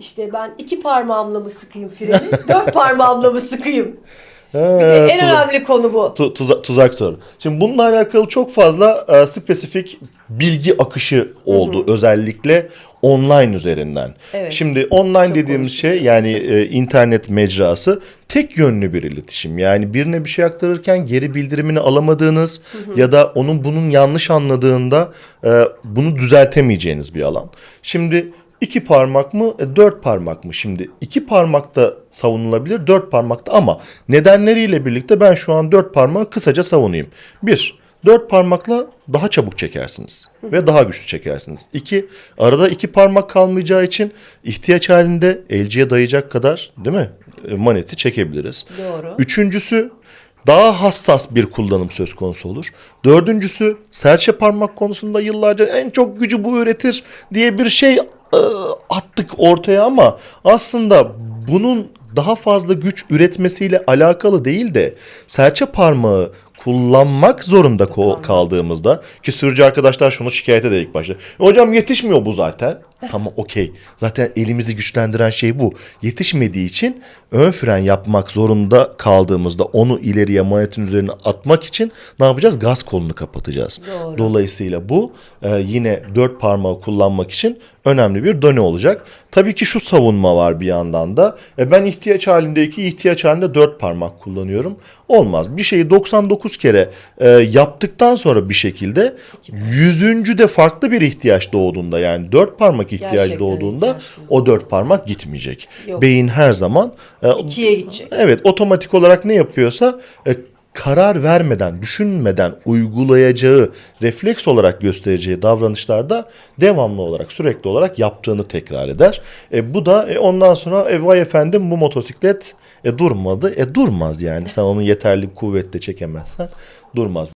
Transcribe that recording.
İşte ben iki parmağımla mı sıkayım freni, dört parmağımla mı sıkayım? Ha, en tuzak- önemli konu bu. tu- tuza- tuzak soru. Şimdi bununla alakalı çok fazla e, spesifik bilgi akışı oldu özellikle online üzerinden. Evet. Şimdi online Çok dediğimiz şey yani e, internet mecrası tek yönlü bir iletişim. Yani birine bir şey aktarırken geri bildirimini alamadığınız ya da onun bunun yanlış anladığında e, bunu düzeltemeyeceğiniz bir alan. Şimdi iki parmak mı, e, dört parmak mı? Şimdi iki parmakta savunulabilir, dört parmakta ama nedenleriyle birlikte ben şu an dört parmağı kısaca savunayım. Bir, dört parmakla daha çabuk çekersiniz ve daha güçlü çekersiniz. İki, arada iki parmak kalmayacağı için ihtiyaç halinde elciye dayayacak kadar değil mi? E, Maneti çekebiliriz. Doğru. Üçüncüsü daha hassas bir kullanım söz konusu olur. Dördüncüsü serçe parmak konusunda yıllarca en çok gücü bu üretir diye bir şey attık ortaya ama aslında bunun daha fazla güç üretmesiyle alakalı değil de serçe parmağı kullanmak zorunda kaldığımızda ki sürücü arkadaşlar şunu şikayet eder ilk başta. "E Hocam yetişmiyor bu zaten. Tamam okey. Zaten elimizi güçlendiren şey bu. Yetişmediği için ön fren yapmak zorunda kaldığımızda onu ileriye manetin üzerine atmak için ne yapacağız? Gaz kolunu kapatacağız. Doğru. Dolayısıyla bu e, yine dört parmağı kullanmak için önemli bir done olacak. Tabii ki şu savunma var bir yandan da. E, ben ihtiyaç halinde iki, ihtiyaç halinde dört parmak kullanıyorum. Olmaz. Bir şeyi 99 kere e, yaptıktan sonra bir şekilde yüzüncü de farklı bir ihtiyaç doğduğunda yani dört parmak ihtiyacı Gerçekten doğduğunda ihtiyaç duyuyor. o dört parmak gitmeyecek. Yok. Beyin her zaman e, İkiye gidecek. Evet otomatik olarak ne yapıyorsa e, karar vermeden, düşünmeden uygulayacağı, refleks olarak göstereceği davranışlarda devamlı olarak, sürekli olarak yaptığını tekrar eder. E, bu da e, ondan sonra e, vay efendim bu motosiklet e, durmadı. E durmaz yani. Sen onu yeterli kuvvetle çekemezsen durmaz.